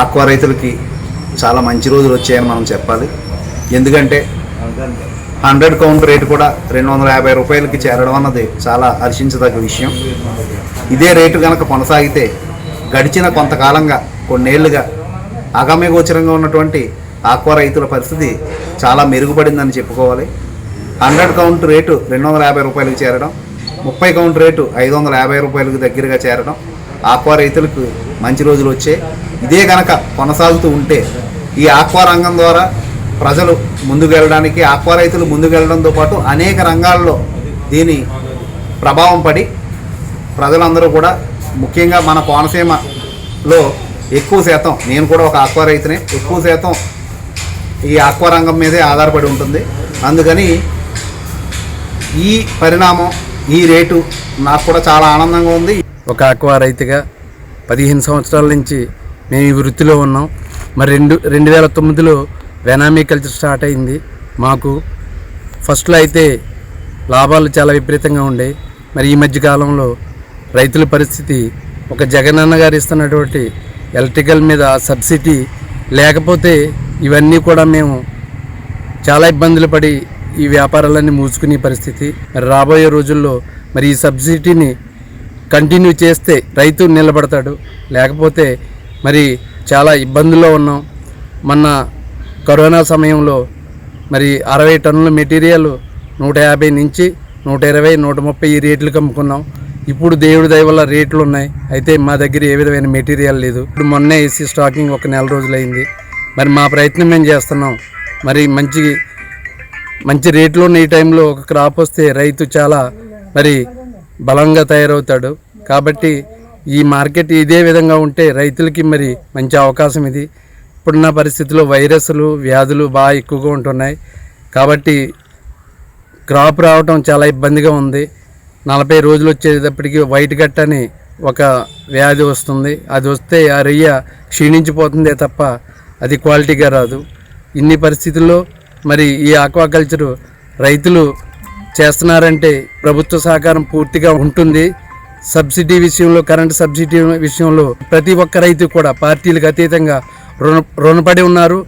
Aqua రైతులకి చాలా మంచి రోజులు వచ్చాయని మనం చెప్పాలి. ఎందుకంటే హండ్రెడ్ కౌంట్ రేటు కూడా రెండు వందల యాభై రూపాయలకి చేరడం అన్నది చాలా హర్షించదగ్గ విషయం. ఇదే రేటు కనుక కొనసాగితే గడిచిన కొంతకాలంగా కొన్నేళ్ళుగా అగమ్యగోచరంగా ఉన్నటువంటి ఆక్వా రైతుల పరిస్థితి చాలా మెరుగుపడిందని చెప్పుకోవాలి. హండ్రెడ్ కౌంట్ రేటు రెండు వందల యాభై రూపాయలకు చేరడం ముప్పై కౌంట్ రేటు ఐదు వందల యాభై రూపాయలకు దగ్గరగా చేరడం ఆక్వా రైతులకు మంచి రోజులు వచ్చాయి. ఇదే కనుక కొనసాగుతూ ఉంటే ఈ ఆక్వా రంగం ద్వారా ప్రజలు ముందుకు వెళ్ళడానికి ఆక్వా రైతులు ముందుకు వెళ్ళడంతో పాటు అనేక రంగాల్లో దీని ప్రభావం పడి ప్రజలందరూ కూడా ముఖ్యంగా మన కోనసీమలో ఎక్కువ శాతం నేను కూడా ఒక ఆక్వా రైతునే ఎక్కువ శాతం ఈ ఆక్వా రంగం మీదే ఆధారపడి ఉంటుంది. అందుకని ఈ పరిణామం ఈ రేటు నాకు కూడా చాలా ఆనందంగా ఉంది. ఒక ఆక్వా రైతుగా పదిహేను సంవత్సరాల నుంచి మేము ఈ వృత్తిలో ఉన్నాం. మరి రెండు రెండు వేల తొమ్మిదిలో వెనామీ కల్చర్ స్టార్ట్ అయింది. మాకు ఫస్ట్లో అయితే లాభాలు చాలా విపరీతంగా ఉండే. మరి ఈ మధ్య కాలంలో రైతుల పరిస్థితి ఒక జగనన్న గారు ఇస్తున్నటువంటి ఎలక్ట్రికల్ మీద సబ్సిడీ లేకపోతే ఇవన్నీ కూడా మేము చాలా ఇబ్బందులు పడి ఈ వ్యాపారాలన్నీ మూసుకునే పరిస్థితి. మరి రాబోయే రోజుల్లో మరి ఈ సబ్సిడీని కంటిన్యూ చేస్తే రైతు నిలబడతాడు. లేకపోతే మరి చాలా ఇబ్బందుల్లో ఉన్నాం. మొన్న కరోనా సమయంలో మరి అరవై టన్నుల మెటీరియల్ నూట యాభై నుంచి నూట ఇరవై నూట ముప్పై ఈ రేట్లకు అమ్ముకున్నాం. ఇప్పుడు దేవుడి దయ వల్ల రేట్లు ఉన్నాయి. అయితే మా దగ్గర ఏ విధమైన మెటీరియల్ లేదు. ఇప్పుడు మొన్నే ఏసీ స్టాకింగ్ ఒక నెల రోజులైంది. మరి మా ప్రయత్నం మేము చేస్తున్నాం? మరి మంచి మంచి రేట్లు ఉన్న ఈ టైంలో ఒక క్రాప్ వస్తే రైతు చాలా మరి బలంగా తయారవుతాడు. కాబట్టి ఈ మార్కెట్ ఇదే విధంగా ఉంటే రైతులకి మరి మంచి అవకాశం ఇది. ఇప్పుడున్న పరిస్థితిలో వైరస్లు వ్యాధులు బాగా ఎక్కువగా ఉంటున్నాయి. కాబట్టి క్రాప్ రావటం చాలా ఇబ్బందిగా ఉంది. నలభై రోజులు వచ్చేటప్పటికి వైట్ గట్ అని ఒక వ్యాధి వస్తుంది. అది వస్తే ఆ రొయ్య క్షీణించిపోతుందే తప్ప అది క్వాలిటీగా రాదు. ఇన్ని పరిస్థితుల్లో మరి ఈ ఆక్వాకల్చరు రైతులు చేస్తున్నారంటే ప్రభుత్వ సహకారం పూర్తిగా ఉంటుంది. సబ్సిడీ విషయంలో కరెంట్ సబ్సిడీ విషయంలో ప్రతి ఒక్క రైతు కూడా పార్టీలకు అతీతంగా రుణ రుణపడి ఉన్నారు.